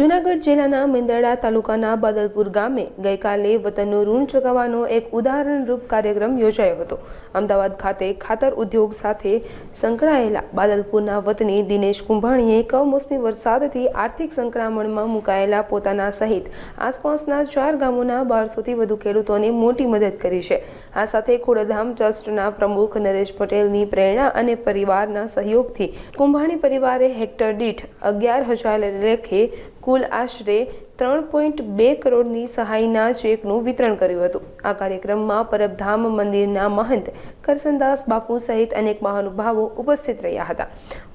જૂનાગઢ જિલ્લાના મેંદરડા તાલુકાના બાદલપુર ગામે ગઈકાલે વતનનું ઋણ ચૂકવવાનો એક ઉદાહરણરૂપ કાર્યક્રમ યોજાયો હતો. અમદાવાદ ખાતે ખાતર ઉદ્યોગ સાથે સંકળાયેલા બાદલપુરના વતની દિનેશ કુંભાણીએ કમોસમી વરસાદથી આર્થિક સંકળામણમાં મુકાયેલા પોતાના સહિત આસપાસના ચાર ગામોના બારસોથી વધુ ખેડૂતોને મોટી મદદ કરી છે. આ સાથે ખોડધામ ટ્રસ્ટના પ્રમુખ નરેશ પટેલની પ્રેરણા અને પરિવારના સહયોગથી કુંભાણી પરિવારે હેક્ટર દીઠ અગિયાર હજાર લેખે કુલ આશરે ત્રણ પોઈન્ટ બે કરોડની સહાયના ચેકનું વિતરણ કર્યું હતું. આ કાર્યક્રમમાં પરબધામ મંદિરના મહંત કરસનદાસ બાપુ સહિત અનેક મહાનુભાવો ઉપસ્થિત રહ્યા હતા.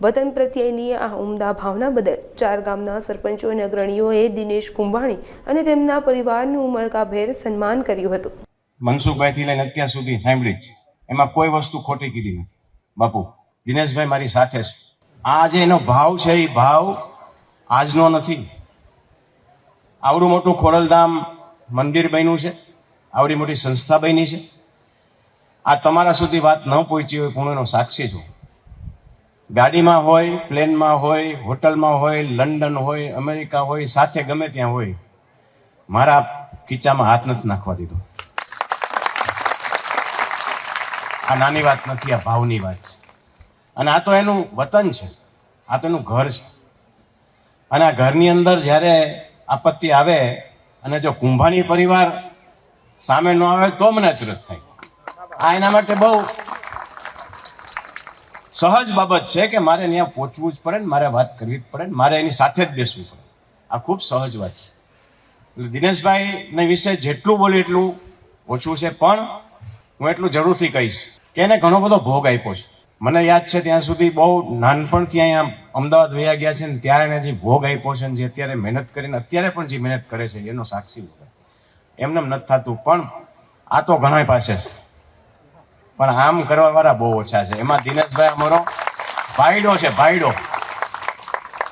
વતન પ્રત્યેની આ ઉમદા ભાવના બદલ ચાર ગામના સરપંચો અને અગ્રણીઓએ દિનેશ કુંભાણી અને તેમના પરિવારનું ઉમળકાભેર સન્માન કર્યું હતું. મનસુખભાઈથી લઈને અત્યાર સુધી સાંભળી એમાં કોઈ વસ્તુ ખોટી કીધી નથી. બાપુ, દિનેશભાઈ મારી સાથે છે આ જે એનો ભાવ છે, એ ભાવ આજનો નથી. આવડું મોટું ખોરલધામ મંદિર બન્યું છે. આવડી મોટી સંસ્થા બની છે. આ તમારા સુધી વાત ન પહોંચી હોય હું એનો સાક્ષી છું. ગાડીમાં હોય, પ્લેનમાં હોય, હોટલમાં હોય, લંડન હોય, અમેરિકા હોય, સાથે ગમે ત્યાં હોય, મારા ખીચામાં હાથ નથી નાખવા દીધો. આ નાની વાત નથી, આ ભાવની વાત છે. અને આ તો એનું વતન છે. આ તો એનું ઘર છે. અને આ ઘરની અંદર જ્યારે આપત્તિ આવે અને જો કુંભાણી પરિવાર સામે ન આવે તો મને અચરજ થાય. આ એના માટે બહુ સહજ બાબત છે કે મારે ત્યાં પહોંચવું જ પડે ને મારે વાત કરવી જ પડે ને મારે એની સાથે જ બેસવું પડે. આ ખૂબ સહજ વાત છે. દિનેશભાઈને વિશે જેટલું બોલે એટલું ઓછું છે, પણ હું એટલું જરૂરથી કહીશ કે એને ઘણો બધો ભોગ આપ્યો છે. મને યાદ છે ત્યાં સુધી બહુ નાનપણથી અહીંયા અમદાવાદ વયા ગયા છે ને ત્યારે એને જે ભોગ આપ્યો છે ને જે અત્યારે મહેનત કરીને, અત્યારે પણ જે મહેનત કરે છે, એનો સાક્ષી હું એમને એમ નથી થતું, પણ આ તો ઘણા પાસે છે. પણ આમ કરવાવાળા બહુ ઓછા છે. એમાં દિનેશભાઈ અમારો ભાઈડો છે, ભાઈડો.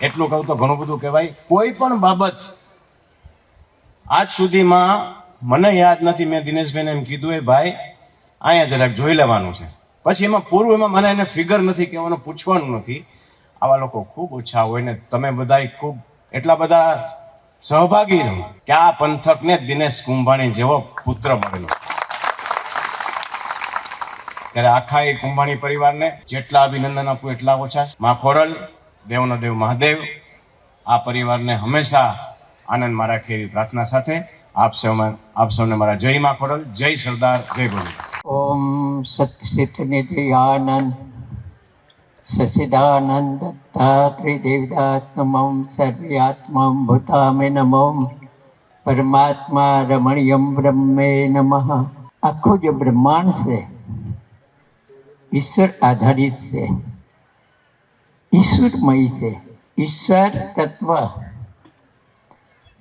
એટલું કહું તો ઘણું બધું કહેવાય. કોઈ પણ બાબત આજ સુધીમાં મને યાદ નથી. મેં દિનેશભાઈને એમ કીધું, એ ભાઈ, અહીંયા જરાક જોઈ લેવાનું છે. પછી એમાં પૂરું એમાં મને એને ફિગર નથી કહેવાનું પૂછવાનું નથી. આવા લોકો ખૂબ ઓછા હોય ને તમે બધા ખૂબ એટલા બધા સહભાગી રહો કે આ પંથકને દિનેશ કુંભાણી જેવો પુત્ર મળેલો ત્યારે આખા એ કુંભાણી પરિવારને જેટલા અભિનંદન આપું એટલા ઓછા. મા ખોરલ, દેવનો દેવ મહાદેવ, આ પરિવારને હંમેશા આનંદમાં રાખે એવી પ્રાર્થના સાથે. આપ સૌ આપ સૌને મારા જય મા ખોરલ, જય સરદાર, જય ગુરુ ઓમ સત્સિત નિધિયાનંદ સસિદાનંદ ત્રિદેવદાત્મમ સર્વ્યાત્મમ ભૂતામે નમો પરમાત્મા રમણીયમ બ્રહ્મે નમઃ આખું જે બ્રહ્માંડ છે ઈશ્વર આધારિત છે ઈશ્વરમય છે ઈશ્વર તત્વ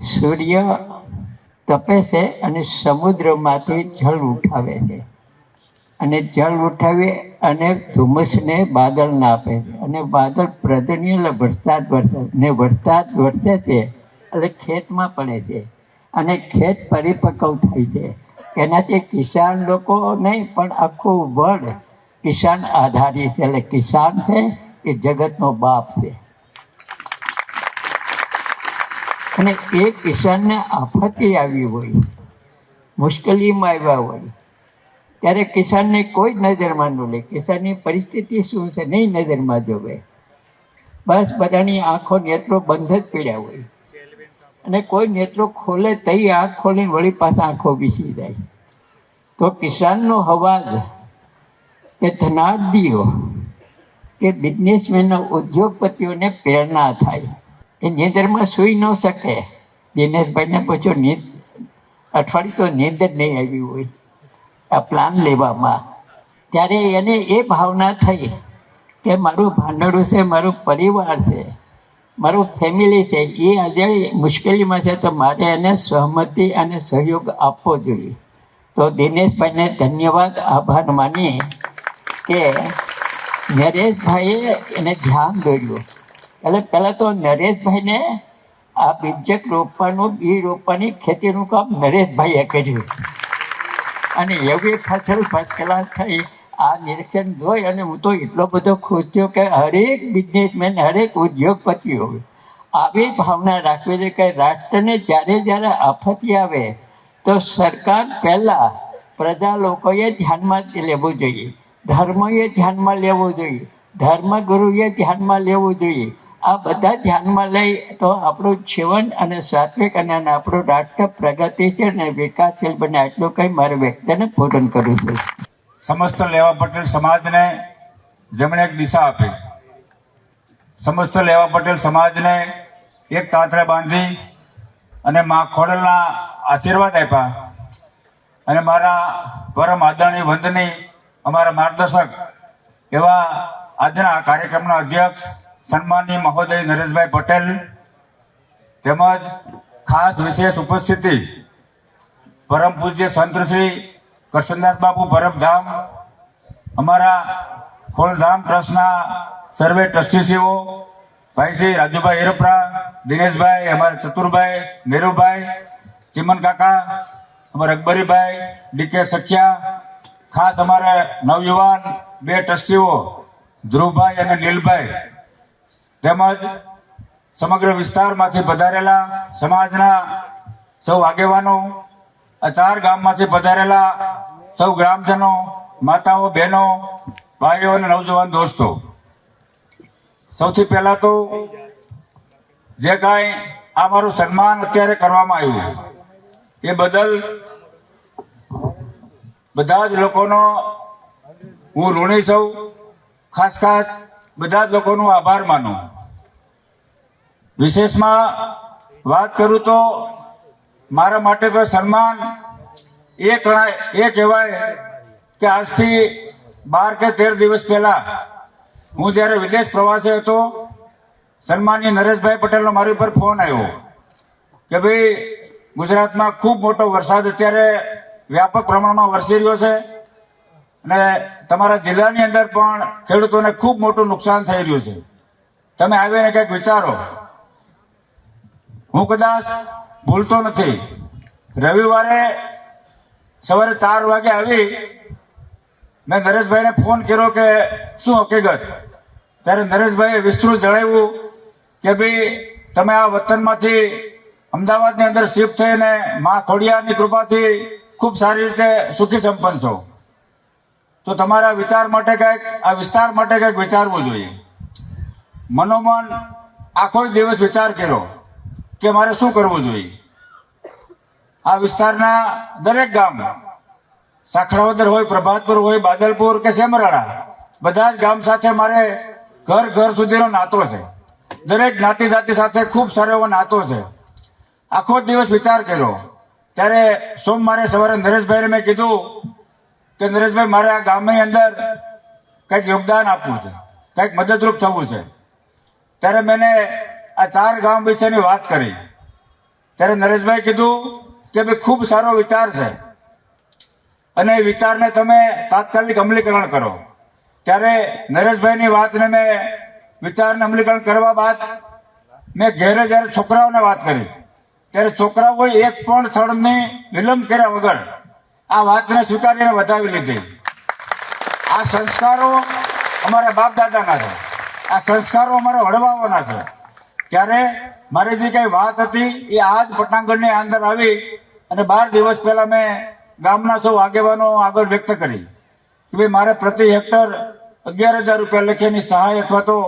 સૂર્ય તપે છે અને સમુદ્રમાંથી જળ ઉઠાવે છે અને જળ ઉઠાવી અને ધુમ્મસને બાદળને આપે. છે અને બાદળ પ્રદની એટલે વરસાદ વરસે. ને વરસાદ વરસે છે એટલે ખેતમાં પડે છે. અને ખેત પરિપક્વ થાય છે. એનાથી કિસાન લોકો નહીં, પણ આખું વર્લ્ડ કિસાન આધારિત છે. એટલે કિસાન છે એ જગતનો બાપ છે. અને એ કિસાનને આફતી આવી હોય, મુશ્કેલીમાં આવ્યા હોય ત્યારે કિસાનને કોઈ જ નજરમાં ન લે. કિસાનની પરિસ્થિતિ શું છે નહીં નજરમાં જોવે. બસ બધાની આંખો નેત્રો બંધ જ પીડ્યા હોય. અને કોઈ નેત્રો ખોલે તઈ આંખ ખોલીને વળી પાછા આંખો બીસી જાય. તો કિસાનનો અવાજ એ ધનાઢ્યો કે બિઝનેસમેનનો ઉદ્યોગપતિઓને પ્રેરણા થાય. એ નિંદરમાં સૂઈ ન શકે. દિનેશભાઈને પૂછ્યું, નીંદ અઠવાડિયું તો નીંદ જ નહીં આવી હોય. પ્લાન લેવામાં. ત્યારે એને એ ભાવના થઈ કે મારું ભાંડડું છે, મારું પરિવાર છે, મારું ફેમિલી છે, એ આજે મુશ્કેલીમાં છે, તો મારે એને સહમતિ અને સહયોગ આપવો જોઈએ. તો દિનેશભાઈને ધન્યવાદ, આભાર માની કે નરેશભાઈએ એને ધ્યાન દોર્યું. એટલે પહેલાં તો નરેશભાઈને આ બીજક રોપવાનું, બી રોપવાની ખેતીનું કામ નરેશભાઈએ કર્યું. અને એવી ફસલ ફર્સ્ટ થઈ. આ નિરીક્ષણ જોઈ અને હું તો એટલો બધો ખુશ થયો કે હરેક બિઝનેસમેન હરેક ઉદ્યોગપતિઓ આવી ભાવના રાખવી છે કે રાષ્ટ્રને જ્યારે જ્યારે આફતી આવે, તો સરકાર પહેલાં પ્રજા લોકોએ ધ્યાનમાં લેવું જોઈએ. ધર્મએ ધ્યાનમાં લેવું જોઈએ. ધર્મગુરુએ ધ્યાનમાં લેવું જોઈએ. આ બધા ધ્યાનમાં લઈ તો આપણું જીવન અને સાત્વિક અને આપણું રાષ્ટ્ર પ્રગતિશીલ અને વિકાસશીલ બને આટલું કંઈ મારે વ્યક્તિને પૂરણ કરું છું. સમસ્ત લેવા પટેલ સમાજને જેમણે એક દિશા આપી. સમસ્ત લેવા પટેલ સમાજને એક તાથરે બાંધી અને મા ખોડલના આશીર્વાદ આપ્યા. અને મારા પરમ આદરણીય વંદની અમારા માર્ગદર્શક એવા આજના કાર્યક્રમના અધ્યક્ષ સન્માનીય મહોદય નરેશભાઈ પટેલ તેમજ ખાસ વિશેષ ઉપસ્થિતિ પરમ પૂજ્ય સંત શ્રી કરશનદાસ બાપુ પરબધામ અમારા ખોલધામ ટ્રસ્ટના સર્વે ટ્રસ્ટીસીઓ, ભાઈ શ્રી રાજુભાઈ હેરપરા, દિનેશભાઈ, અમારા ચતુરભાઈ, નીરુભાઈ, ચિમન કાકા, અમારા અકબરીભાઈ ડીકે સખિયા, ખાસ અમારા નવયુવાન બે ટ્રસ્ટીઓ ધ્રુવભાઈ અને નીલભાઈ. તેમજ સમગ્ર વિસ્તારમાંથી પધારેલા સમાજના સૌ આગેવાનો ચાર ગામમાંથી પધારેલા સૌ ગ્રામજનો, માતાઓ, બહેનો, ભાઈઓ અને નવજવાન દોસ્તો. સૌથી પહેલા તો જે કાંઈ આ મારું સન્માન અત્યારે કરવામાં આવ્યું એ બદલ બધા જ લોકોનો હું ઋણી સૌ ખાસ ખાસ બધા જ લોકોનો આભાર માનું. વિશેષમાં વાત કરું તો મારા માટે તો સન્માન એ ગણાય એ કહેવાય કે આજથી બાર કે તેર દિવસ પહેલા હું જ્યારે વિદેશ પ્રવાસે હતો, સન્માનીય નરેશભાઈ પટેલનો મારી ઉપર ફોન આવ્યો કે ભાઈ ગુજરાતમાં ખૂબ મોટો વરસાદ અત્યારે વ્યાપક પ્રમાણમાં વરસી રહ્યો છે અને તમારા જિલ્લાની અંદર પણ ખેડૂતોને ખૂબ મોટું નુકસાન થઈ રહ્યું છે. તમે આવીને કંઈક વિચારો. હું કદાચ ભૂલતો નથી. રવિવારે સવારે ચાર વાગે આવી મેં નરેશભાઈને ફોન કર્યો કે શું હકીકત? ત્યારે નરેશભાઈએ વિસ્તૃત જણાવ્યું કે ભાઈ તમે આ વતનમાંથી અમદાવાદની અંદર શિફ્ટ થઈને મા ખોડિયાની કૃપાથી ખૂબ સારી રીતે સુખી સંપન્ન છો. તો તમારા વિચાર માટે કંઈક, આ વિસ્તાર માટે કંઈક વિચારવું જોઈએ. મનોમન આખો દિવસ વિચાર કર્યો. કે મારે શું કરવું જોઈએ? આ વિસ્તારના દરેક ગામ, સાખરાવદર હોય, પ્રભાતપુર હોય, બાદલપુર કે સેમરાળા, બધા જ ગામ સાથે મારે ઘર ઘર સુધીનો નાતો છે. દરેક જ્ઞાતિ જાતિ સાથે ખૂબ સારો એવો નાતો છે. આખો દિવસ વિચાર કર્યો. ત્યારે સોમવારે સવારે નરેશભાઈને મેં કીધું કે નરેશભાઈ, મારે આ ગામની અંદર કંઈક યોગદાન આપવું છે, કંઈક મદદરૂપ થવું છે. ત્યારે મેં આ ચાર ગામ વિશેની વાત કરી. ત્યારે નરેશભાઈ કીધું કે ભાઈ ખૂબ સારો વિચાર છે. અને એ વિચારને તમે તાત્કાલિક અમલીકરણ કરો. ત્યારે નરેશભાઈની વાતને મેં વિચારને અમલીકરણ કરવા બાદ મેં ઘેરે જ્યારે છોકરાઓને વાત કરી, ત્યારે છોકરાઓએ એક પણ ક્ષણની વિલંબ કર્યા વગર આ વાતને સ્વીકારીને વધાવી લીધી. આ સંસ્કારો અમારા બાપ દાદાના છે. આ સંસ્કારો અમારા વડવાઓના છે. ત્યારે મારી જે કઈ વાત હતી, એ આજ પટાંગણની અંદર આવી અને બાર દિવસ પહેલા મેં ગામના સૌ આગેવાનો આગળ વ્યક્ત કરી કે ભાઈ, મારે પ્રતિ હેક્ટર અગિયાર હજાર રૂપિયા લેખેની સહાય અથવા તો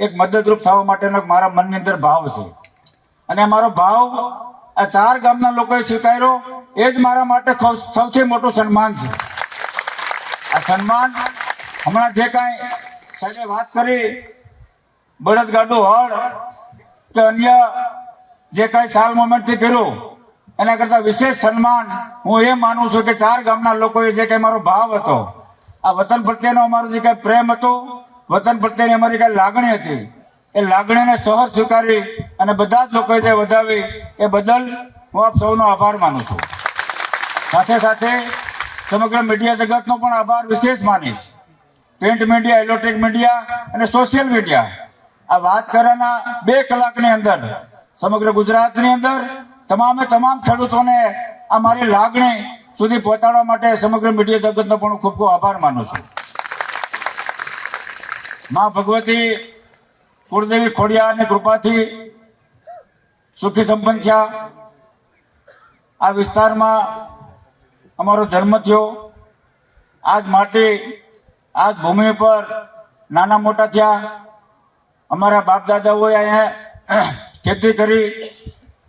એક મદદરૂપ થવા માટેનો મારા મનની અંદર ભાવ છે. અને મારો ભાવ આ ચાર ગામના લોકોએ સ્વીકાર્યો, એ જ મારા માટે સૌથી મોટું સન્માન છે. આ સન્માન હમણાં જે કાંઈ સાહેબે વાત કરી, બળદગાડું હળ કે અન્ય જે કાંઈ સાલ મોમેન્ટથી કર્યું એના કરતા વિશેષ સન્માન હું એ માનું છું કે ચાર ગામના લોકોએ જે કઈ મારો ભાવ હતો, આ વતન પ્રત્યેનો અમારો જે કાંઈ પ્રેમ હતો, વતન પ્રત્યેની અમારી કાંઈ લાગણી હતી, એ લાગણીને સહજ સ્વીકારી અને બધા જ લોકોએ જે વધાવી, એ બદલ હું આપ સૌનો આભાર માનું છું. સાથે સાથે સમગ્ર મીડિયા જગતનો પણ આભાર વિશેષ માનીશ. પ્રિન્ટ મીડિયા, ઇલેક્ટ્રિક મીડિયા અને સોશિયલ મીડિયા આ વાત કરવાના બે કલાકની અંદર, સમગ્ર ગુજરાતની અંદર, તમામે તમામ ખેડૂતોને આ મારી લાગણી સુધી પહોંચાડવા માટે સમગ્ર મીડિયા જગતનો પણ ખૂબ ખૂબ આભાર માનું છું. માં ભગવતી, કુળદેવી ખોડિયારની કૃપાથી સુખી સંપન્ન થયા. આ વિસ્તારમાં અમારો જન્મ થયો. આજ માટી, આજ ભૂમિ પર નાના મોટા થયા. અમારા બાપ દાદાઓએ અહીંયા ખેતી કરી,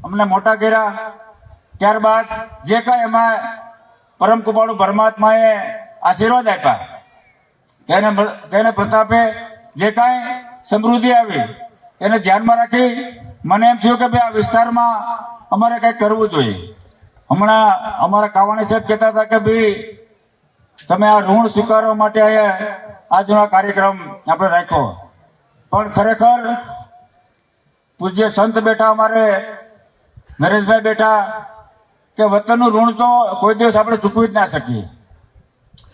અમને મોટા કર્યા. ત્યારબાદ જે કાંઈ એમાં પરમ કૃપાળુ પરમાત્માએ આશીર્વાદ આપ્યા, તેને તેને પ્રતાપે જે કાંઈ સમૃદ્ધિ આવી, એને ધ્યાનમાં રાખી મને એમ થયું કે ભાઈ આ વિસ્તારમાં અમારે કંઈક કરવું જોઈએ. હમણાં અમારા કાવાણી સાહેબ કહેતા હતા કે ભાઈ, તમે આ ઋણ સ્વીકારવા માટે આજનો આ કાર્યક્રમ આપણે રાખ્યો. પણ ખરેખર પૂજ્ય સંત બેઠા અમારે નરેશભાઈ બેઠા કે વતનનું ઋણ તો કોઈ દિવસ આપણે ચૂકવી જ ના શકીએ.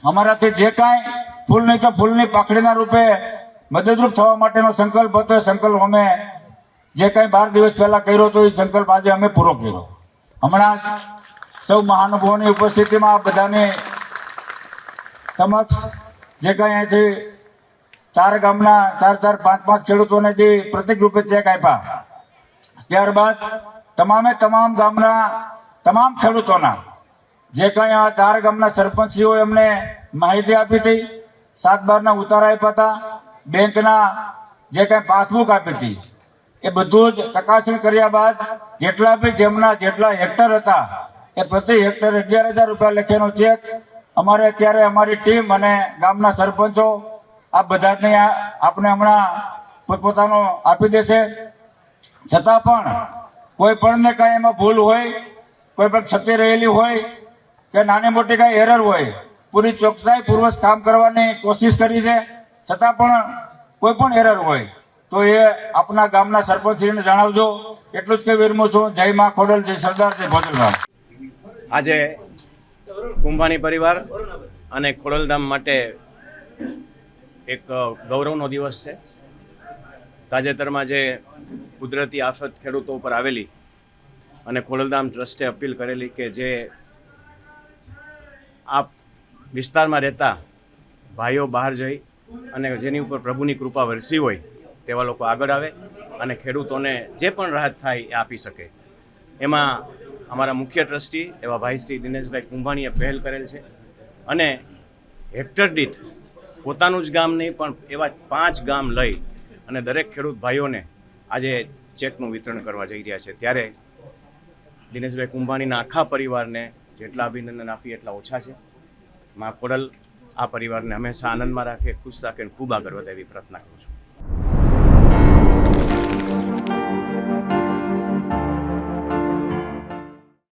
અમારાથી જે કાંઈ ફૂલ નહીં તો ફૂલની પાખડીના રૂપે મદદરૂપ થવા માટેનો સંકલ્પ હતો. સંકલ્પ અમે જે કાંઈ બાર દિવસ પહેલા કર્યો હતો, એ સંકલ્પ આજે અમે પૂરો કર્યો. હમણાં સૌ મહાનુભાવોની ઉપસ્થિતિમાં બધાની સમક્ષ જે કાંઈ અહીંથી ચાર ગામના, ચાર ચાર, પાંચ પાંચ ખેડૂતોને જે પ્રતિક રૂપે ચેક આપ્યા. ત્યારબાદ તમામે તમામ ગામના, તમામ ખેડૂતોના, જે કાંઈ આ ચાર ગામના સરપંચીઓ એમને માહિતી આપી હતી, સાત, બારના ઉતારા આપ્યા હતા, બેંકના જે કાંઈ પાસબુક આપી હતી, એ બધું જ ચકાસણી કર્યા બાદ જેટલા બી જેમના જેટલા હેક્ટર હતા, એ પ્રતિ હેક્ટર અગિયાર હજાર રૂપિયા લખેનો ચેક અમારે અત્યારે અમારી ટીમ અને ગામના સરપંચો આ બધાને આપણે હમણાં પોતપોતાનો આપી દેશે. છતાં પણ કોઈ પણને કાંઈ એમાં ભૂલ હોય, કોઈ પણ ક્ષતિ રહેલી હોય કે નાની મોટી કાંઈ એરર હોય, પૂરી ચોકસાઈ પૂર્વક કામ કરવાની કોશિશ કરી છે. છતાં પણ કોઈ પણ એરર હોય, તો એ આપના ગામના સરપંચશ્રીને જણાવજો. એટલું જ કે વિરમું છું. જય મા ખોડલ, જય સરદાર, જય ભોજનરામ આજે કુંભાણી પરિવાર અને ખોડલધામ માટે એક ગૌરવનો દિવસ છે. તાજેતરમાં જે કુદરતી આફત ખેડૂતો ઉપર આવેલી અને ખોડલધામ ટ્રસ્ટે અપીલ કરેલી કે જે આ વિસ્તારમાં રહેતા ભાઈઓ બહાર જઈ અને જેની ઉપર પ્રભુની કૃપા વરસી હોય તેવા લોકો આગળ આવે અને ખેડૂતોને જે પણ રાહત થાય એ આપી શકે. એમાં અમારા મુખ્ય ટ્રસ્ટી એવા ભાઈ શ્રી દિનેશભાઈ કુંભાણીએ પહેલ કરેલ છે અને હેક્ટર દીઠ પોતાનું જ ગામ નહીં, પણ એવા પાંચ ગામ લઈ અને દરેક ખેડૂત ભાઈઓને આજે ચેકનું વિતરણ કરવા જઈ રહ્યા છે. ત્યારે દિનેશભાઈ કુંભાણીના આખા પરિવારને જેટલા અભિનંદન આપીએ એટલા ઓછા છે. મા કોડલ આ પરિવારને હંમેશા આનંદમાં રાખે, ખુશ રાખે ખૂબ આગળ વધે એવી પ્રાર્થના